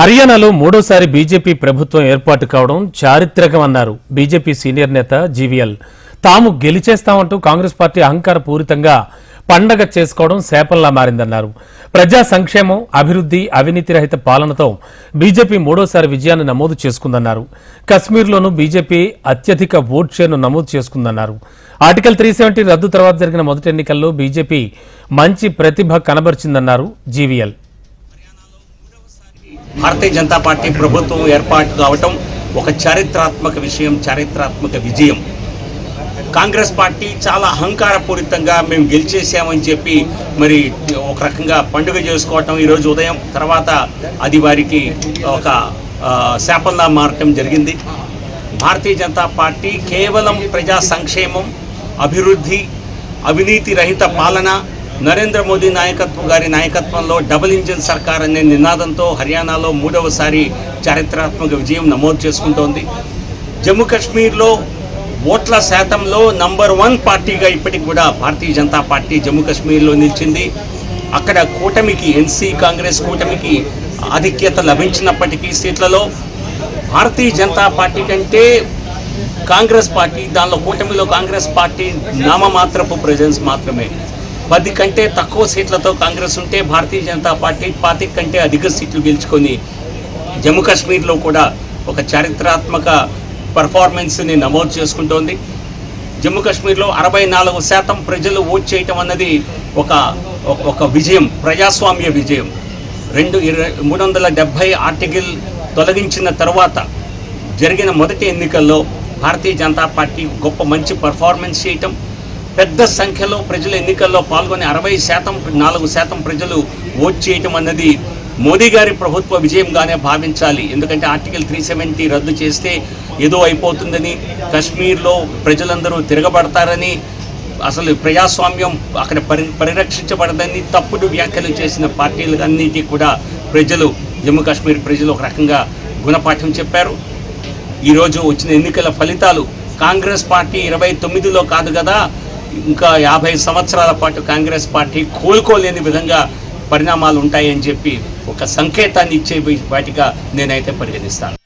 హర్యానాలో మూడోసారి బీజేపీ ప్రభుత్వం ఏర్పాటు కావడం చారిత్రకమన్నారు బీజేపీ సీనియర్ నేత జీవీఎల్. తాము గెలిచేస్తామంటూ కాంగ్రెస్ పార్టీ అహంకార పూరితంగా పండగ చేసుకోవడం శాపంలా మారిందన్నారు. ప్రజా సంక్షేమం అభివృద్ధి అవినీతి రహిత పాలనతో బీజేపీ మూడోసారి విజయాన్ని నమోదు చేసుకుందన్నారు. కశ్మీర్లోనూ బీజేపీ అత్యధిక ఓట్ షేర్ను నమోదు చేసుకుందన్నారు. ఆర్టికల్ త్రీ సెవెంటీ రద్దు తర్వాత జరిగిన మొదటి ఎన్నికల్లో బీజేపీ మంచి ప్రతిభ కనబరిచిందన్నారు జీవీఎల్. భారతీయ జనతా పార్టీ ప్రభుత్వం ఏర్పాటు కావటం ఒక చారిత్రాత్మక విషయం చారిత్రాత్మక విజయం. కాంగ్రెస్ పార్టీ చాలా అహంకారపూరితంగా మేము గెలిచేసామని చెప్పి మరి ఒక రకంగా పండుగ చేసుకోవటం ఈరోజు ఉదయం తర్వాత అది వారికి ఒక శాపంలా మారటం జరిగింది. భారతీయ జనతా పార్టీ కేవలం ప్రజా సంక్షేమం అభివృద్ధి అవినీతి రహిత పాలన నరేంద్ర మోదీ నాయకత్వం గారి నాయకత్వంలో డబుల్ ఇంజిన్ సర్కార్ అనే నినాదంతో హర్యానాలో మూడవసారి చారిత్రాత్మక విజయం నమోదు చేసుకుంటోంది. జమ్మూ కాశ్మీర్లో ఓట్ల శాతంలో నంబర్ వన్ పార్టీగా ఇప్పటికి కూడా భారతీయ జనతా పార్టీ జమ్మూ కాశ్మీర్లో నిలిచింది. అక్కడ కూటమికి ఎన్సీ కాంగ్రెస్ కూటమికి ఆధిక్యత లభించినప్పటికీ సీట్లలో భారతీయ జనతా పార్టీ కంటే కాంగ్రెస్ పార్టీ దానిలో కూటమిలో కాంగ్రెస్ పార్టీ నామమాత్రపు ప్రజెన్స్ మాత్రమే. పది కంటే తక్కువ సీట్లతో కాంగ్రెస్ ఉంటే భారతీయ జనతా పార్టీ పాతి కంటే అధిక సీట్లు గెలుచుకొని జమ్మూ కాశ్మీర్లో కూడా ఒక చారిత్రాత్మక పర్ఫార్మెన్స్ని నమోదు చేసుకుంటోంది. జమ్మూ కాశ్మీర్లో అరవై నాలుగు శాతం ప్రజలు ఓట్ చేయటం అన్నది ఒక ఒక- ఒక విజయం ప్రజాస్వామ్య విజయం. రెండు ఇరవై మూడు వందల డెబ్భై ఆర్టికల్ తొలగించిన తర్వాత జరిగిన మొదటి ఎన్నికల్లో భారతీయ జనతా పార్టీ గొప్ప మంచి పర్ఫార్మెన్స్ చేయటం పెద్ద సంఖ్యలో ప్రజలు ఎన్నికల్లో పాల్గొని అరవై శాతం నాలుగు శాతం ప్రజలు ఓట్ చేయటం అన్నది మోదీ గారి ప్రభుత్వ విజయంగానే భావించాలి. ఎందుకంటే ఆర్టికల్ త్రీ సెవెంటీ రద్దు చేస్తే ఏదో అయిపోతుందని కశ్మీర్లో ప్రజలందరూ తిరగబడతారని అసలు ప్రజాస్వామ్యం అక్కడ పరి పరిరక్షించబడదని తప్పుడు వ్యాఖ్యలు చేసిన పార్టీలు అన్నిటి కూడా ప్రజలు జమ్మూ కాశ్మీర్ ప్రజలు ఒక రకంగా గుణపాఠం చెప్పారు. ఈరోజు వచ్చిన ఎన్నికల ఫలితాలు కాంగ్రెస్ పార్టీ ఇరవై తొమ్మిదిలో కాదు కదా ఇంకా యాభై సంవత్సరాల పాటు కాంగ్రెస్ పార్టీ కోలుకోలేని విధంగా పరిణామాలు ఉంటాయని చెప్పి ఒక సంకేతాన్ని ఇచ్చే వాటిగా నేనైతే పరిగణిస్తాను.